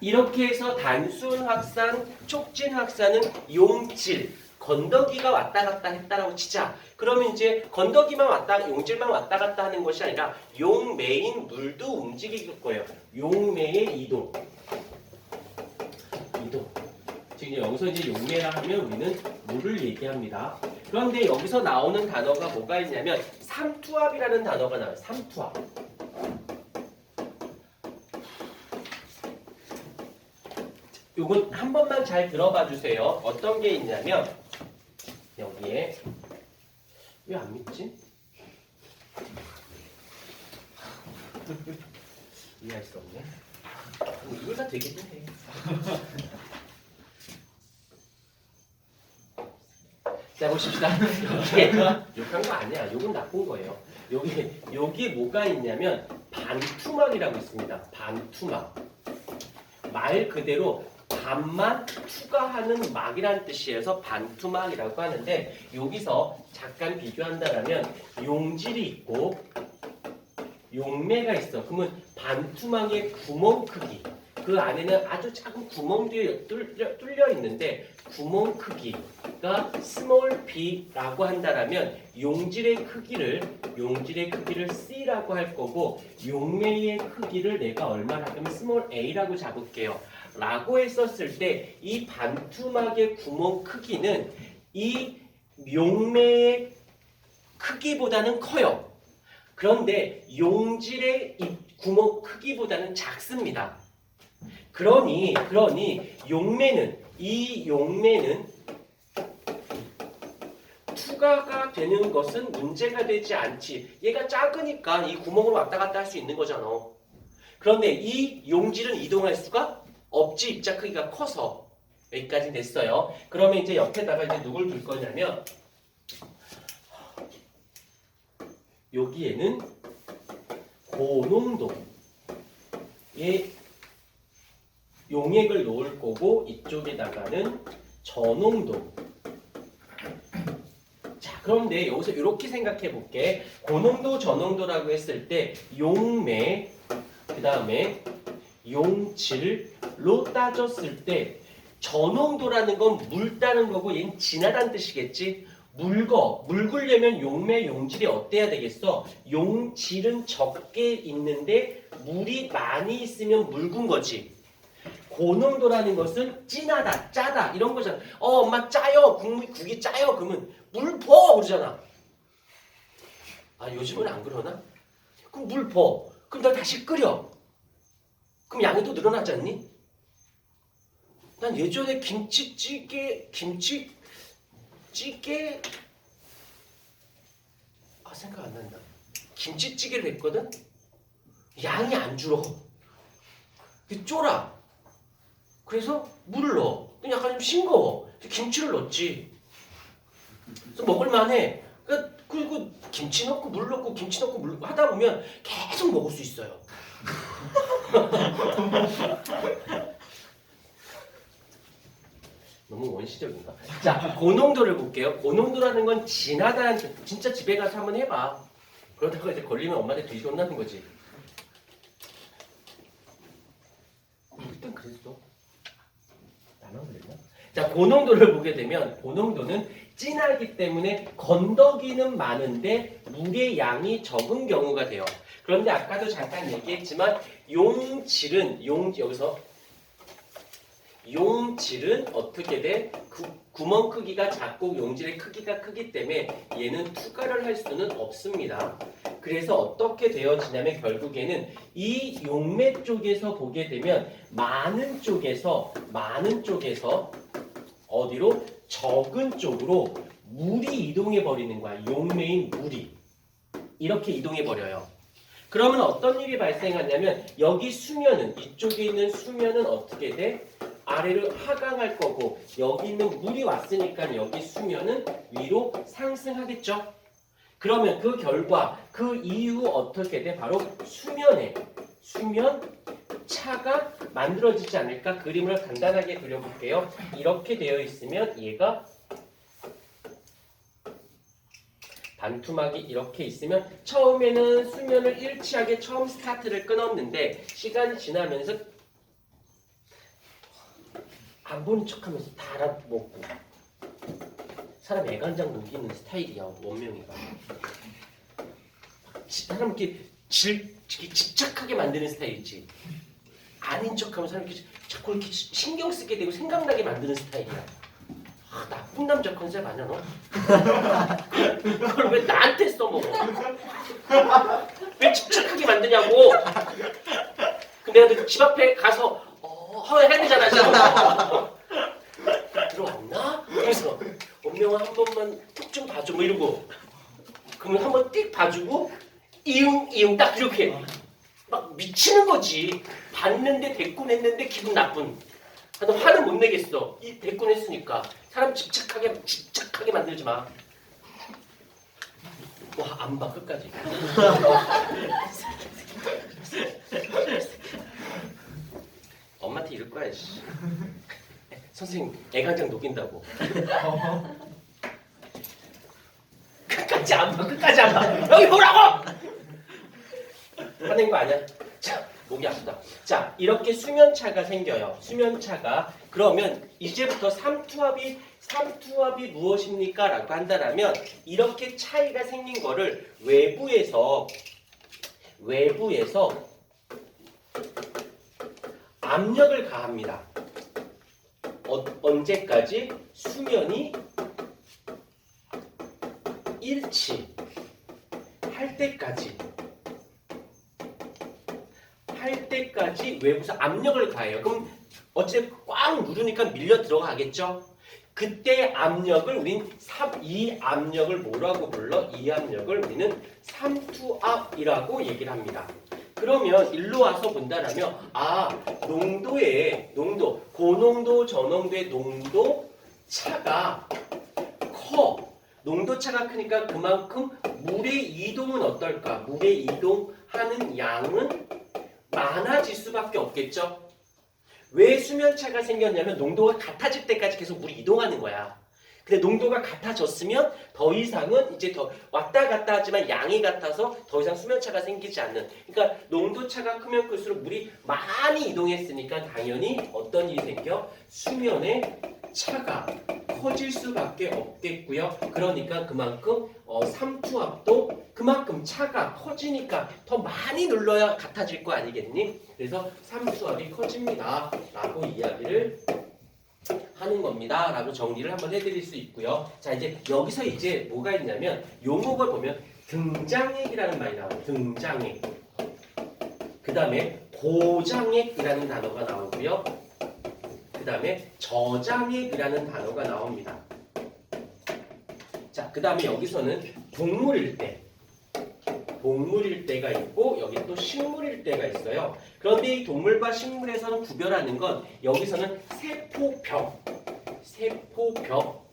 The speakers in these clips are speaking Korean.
이렇게 해서 단순 확산, 촉진 확산은 용질, 건더기가 왔다 갔다 했다라고 치자. 그러면 이제 건더기만 왔다, 용질만 왔다 갔다 하는 것이 아니라 용매인 물도 움직일 거예요. 용매의 이동. 이동. 지금 여기서 이제 용매라 하면 우리는 물을 얘기합니다. 그런데 여기서 나오는 단어가 뭐가 있냐면 삼투압이라는 단어가 나와요. 삼투압. 요건 한 번만 잘 들어봐 주세요. 어떤 게 있냐면 여기에 왜 안 믿지? 이해할 수 없네. 다 되긴 해. 자 보십시다. 여기에 욕한 거 아니야. 욕은 나쁜 거예요. 여기 여기에 뭐가 있냐면 반투막이라고 있습니다. 반투막. 말 그대로 반만 투과하는 막이라는 뜻이어서 반투막이라고 하는데 여기서 잠깐 비교한다면 용질이 있고 용매가 있어. 그러면 반투막의 구멍 크기 그 안에는 아주 작은 구멍들이 뚫려, 뚫려 있는데 구멍 크기가 small b라고 한다면 용질의 크기를 용질의 크기를 c라고 할 거고 용매의 크기를 내가 얼마나 하면 small a라고 잡을게요. 라고 했었을 때 이 반투막의 구멍 크기는 이 용매의 크기보다는 커요. 그런데 용질의 이 구멍 크기보다는 작습니다. 그러니 그러니 용매는 이 용매는 투과가 되는 것은 문제가 되지 않지. 얘가 작으니까 이 구멍을 왔다 갔다 할 수 있는 거잖아. 그런데 이 용질은 이동할 수가 없지 입자 크기가 커서 여기까지 됐어요. 그러면 이제 옆에다가 이제 누굴 둘 거냐면 여기에는 고농도의 용액을 놓을 거고 이쪽에다가는 저농도. 자, 그런데 여기서 이렇게 생각해 볼게. 고농도, 저농도라고 했을 때 용매, 그 다음에 용질 로 따졌을 때 저농도라는 건 묽다는 거고 얘는 진하다는 뜻이겠지. 묽어. 묽으려면 용매, 용질이 어때야 되겠어? 용질은 적게 있는데 물이 많이 있으면 묽은 거지. 고농도라는 것은 진하다, 짜다 이런 거잖아. 어, 엄마 짜요. 국물 국이 짜요. 그러면 물버 그러잖아. 아 요즘은 안 그러나? 그럼 물 버. 그럼 나 다시 끓여. 그럼 양이 또 늘어나지 않니? 난 예전에 김치찌개, 김치 찌개 아 생각 안 난다. 김치찌개를 했거든. 양이 안 줄어. 그 쫄아. 그래서 물을 넣어. 약간 좀 싱거워. 김치를 넣었지. 그래서 먹을만해. 그러니까 그리고 김치 넣고 물 넣고 김치 넣고 물 넣고 하다 보면 계속 먹을 수 있어요. 너무 원시적인가? 자, 고농도를 볼게요. 고농도라는 건 진하다는 뜻. 진짜 집에 가서 한번 해봐. 그러다가 이제 걸리면 엄마한테 뒤집어 혼나는 거지. 그땐 그랬어. 나만 그랬나? 자, 고농도를 보게 되면 고농도는 진하기 때문에 건더기는 많은데 물의 양이 적은 경우가 돼요. 그런데 아까도 잠깐 얘기했지만 용질은 용 여기서 용질은 어떻게 돼? 구, 구멍 크기가 작고 용질의 크기가 크기 때문에 얘는 투과를 할 수는 없습니다. 그래서 어떻게 되어지냐면 결국에는 이 용매 쪽에서 보게 되면 많은 쪽에서 많은 쪽에서 어디로 적은 쪽으로 물이 이동해 버리는 거야. 용매인 물이 이렇게 이동해 버려요. 그러면 어떤 일이 발생하냐면 여기 수면은 이쪽에 있는 수면은 어떻게 돼? 아래로 하강할 거고 여기 있는 물이 왔으니까 여기 수면은 위로 상승하겠죠. 그러면 그 결과 그 이후 어떻게 돼? 바로 수면에 수면 차가 만들어지지 않을까? 그림을 간단하게 그려볼게요. 이렇게 되어 있으면 얘가 반투막이 이렇게 있으면 처음에는 수면을 일치하게 처음 스타트를 끊었는데 시간이 지나면서 안 보는 척하면서 다 알아먹고. 사람 애간장 녹이는 스타일이야 원명이가. 지- 사람 이렇게 질, 이렇게 집착하게 만드는 스타일이지. 아닌 척하면 사람 이렇게 자꾸 이렇게 시- 신경 쓰게 되고 생각나게 만드는 스타일이야. 아, 나쁜 남자 컨셉 아니야 너? 그걸 왜 나한테 써먹어? 왜 집착하게 만드냐고? 내가 집 앞에 가서 되잖아 지금 들어왔나? 그래서 원명아 한 번만 툭 좀 봐줘. 뭐 이러고. 그러면 한 번 띡 봐주고 이응 이응 딱 이렇게. 막 미치는 거지. 봤는데 대꾸냈는데 기분 나쁜. 나도 화는 못 내겠어. 이 대꾸냈으니까 사람 집착하게 집착하게 만들지 마 와 안 봐 끝까지 엄마한테 이럴 거야 씨. 선생님 애간장 녹인다고 끝까지 안 봐, 끝까지 안 봐. 여기 보라고! 하는 거 아니야? 자, 목이 아프다. 자, 이렇게 수면차가 생겨요. 수면차가. 그러면 이제부터 삼투압이 삼투압이 무엇입니까? 라고 한다면 이렇게 차이가 생긴 거를 외부에서 외부에서 압력을 가합니다. 어, 언제까지? 수면이 일치 할 때까지 할 때까지 외부에서 압력을 가해요. 그럼 어쨌든 꽉 누르니까 밀려 들어가겠죠? 그때 압력을 우린 삼- 이 압력을 뭐라고 불러? 이 압력을 우리는 삼투압이라고 얘기를 합니다. 그러면 일로 와서 본다라면 아 농도의 농도 고농도 저농도의 농도 차가 커 농도 차가 크니까 그만큼 물의 이동은 어떨까? 물의 이동하는 양은 많아질 수밖에 없겠죠. 왜 수면차가 생겼냐면 농도가 같아질 때까지 계속 물이 이동하는 거야. 근데 농도가 같아졌으면 더 이상은 이제 더 왔다 갔다 하지만 양이 같아서 더 이상 수면차가 생기지 않는. 그러니까 농도차가 크면 클수록 물이 많이 이동했으니까 당연히 어떤 일이 생겨? 수면의 차가 커질 수밖에 없겠고요. 그러니까 그만큼 어, 삼투압도 그만큼 차가 커지니까 더 많이 눌러야 같아질 거 아니겠니? 그래서 삼투압이 커집니다. 라고 이야기를 하는 겁니다. 라고 정리를 한번 해드릴 수 있고요. 자, 이제 여기서 이제 뭐가 있냐면 용어를 보면 등장액이라는 말이 나와요. 등장액. 그 다음에 고장액이라는 단어가 나오고요. 그 다음에 저장액이라는 단어가 나옵니다. 자, 그 다음에 여기서는 동물일 때, 동물일 때가 있고 여기 또 식물일 때가 있어요. 그런데 이 동물과 식물에서는 구별하는 건 여기서는 세포벽, 세포벽,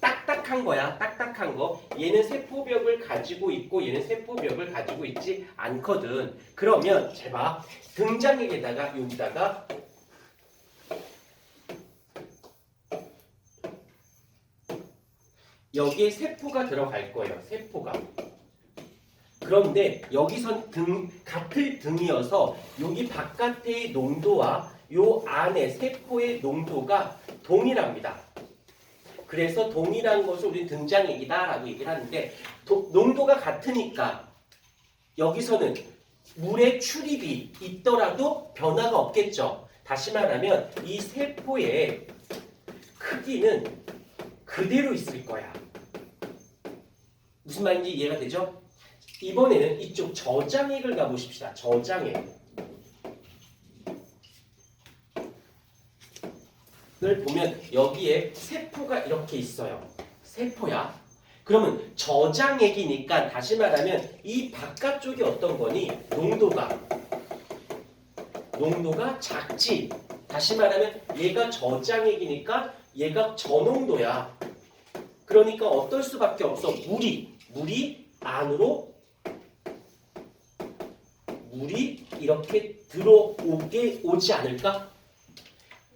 딱딱한 거야, 딱딱한 거. 얘는 세포벽을 가지고 있고 얘는 세포벽을 가지고 있지 않거든. 그러면 제발 등장액에다가 여기다가 여기에 세포가 들어갈 거예요. 세포가. 그런데 여기선 등 같을 등이어서 여기 바깥의 농도와 요 안에 세포의 농도가 동일합니다. 그래서 동일한 것을 우리 등장액이다라고 얘기를 하는데 도- 농도가 같으니까 여기서는 물의 출입이 있더라도 변화가 없겠죠. 다시 말하면 이 세포의 크기는 그대로 있을 거야. 무슨 말인지 이해가 되죠? 이번에는 이쪽 저장액을 가보십시다. 저장액. 을 보면 여기에 세포가 이렇게 있어요. 세포야. 그러면 저장액이니까 다시 말하면 이 바깥쪽이 어떤 거니? 농도가 농도가 작지. 다시 말하면 얘가 저장액이니까 얘가 저농도야. 그러니까 어떨 수밖에 없어. 물이 물이 안으로 물이 이렇게 들어오게 오지 않을까?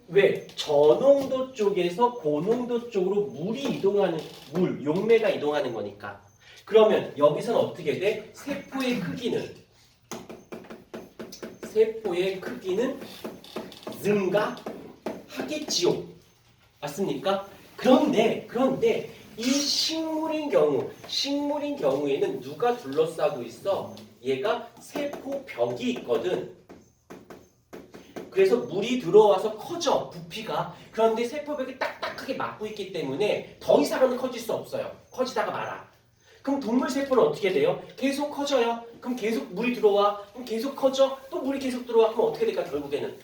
왜? 저농도 쪽에서 고농도 쪽으로 물이 이동하는 물, 용매가 이동하는 거니까. 그러면 여기서는 어떻게 돼? 세포의 크기는 세포의 크기는 증가하겠죠. 하겠지요. 맞습니까? 그런데 그런데 이 식물인 경우 식물인 경우에는 누가 둘러싸고 있어? 얘가 세포 벽이 있거든. 그래서 물이 들어와서 커져 부피가 그런데 세포벽이 딱딱하게 막고 있기 때문에 더 이상은 커질 수 없어요. 커지다가 말아. 그럼 동물 세포는 어떻게 돼요? 계속 커져요. 그럼 계속 물이 들어와. 그럼 계속 커져. 또 물이 계속 들어와. 그럼 어떻게 될까 결국에는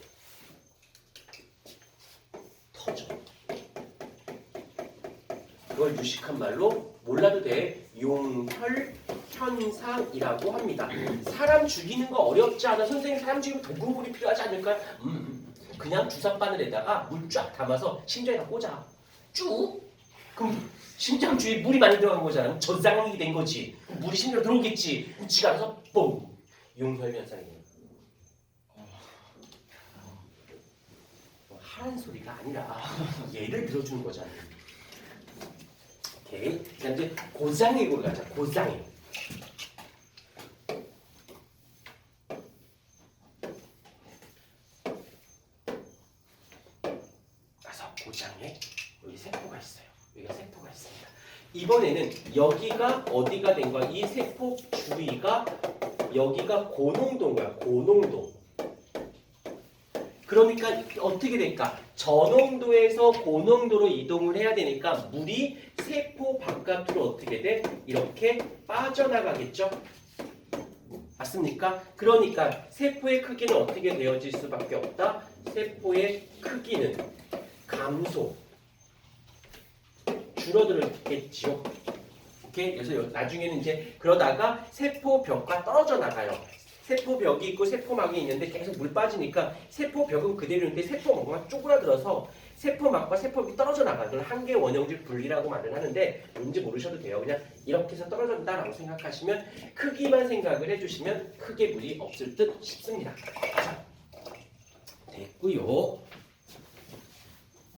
터져. 그걸 유식한 말로 몰라도 돼. 용혈 현상이라고 합니다. 사람 죽이는 거 어렵지 않아. 선생님 사람 죽이면 도구물이 필요하지 않을까요? 음, 음. 그냥 주사 바늘에다가 물 쫙 담아서 심장에다 꽂아. 쭉. 그럼 심장 주위에 물이 많이 들어간 거잖아. 전상이 된 거지. 물이 심장 들어오겠지. 지가 알아서 뽕. 용혈 현상이에요. 뭐 하란 소리가 아니라 예를 들어주는 거잖아. 오케이. 자 이제 고장애고를 가자. 고장 애. 가서 고장에 여기 세포가 있어요. 여기가 세포가 있습니다. 이번에는 여기가 어디가 된 거야? 이 세포 주위가 여기가 고농도인 거야. 고농도. 그러니까 어떻게 될까? 저농도에서 고농도로 이동을 해야 되니까 물이 세포 바깥으로 어떻게 돼? 이렇게 빠져나가겠죠? 맞습니까? 그러니까 세포의 크기는 어떻게 되어질 수밖에 없다? 세포의 크기는 감소 줄어들겠지요. 오케이 그래서 요- 나중에는 이제 그러다가 세포 벽과 떨어져 나가요. 세포 벽이 있고 세포막이 있는데 계속 물 빠지니까 세포 벽은 그대로인데 세포 막과 쪼그라들어서 세포막과 세포벽이 떨어져. 그걸 한계 원형질 분리라고 말을 하는데 뭔지 모르셔도 돼요. 그냥 이렇게 해서 떨어진다라고 생각하시면 크기만 생각을 해주시면 크게 물이 없을 듯 싶습니다. 자, 됐고요.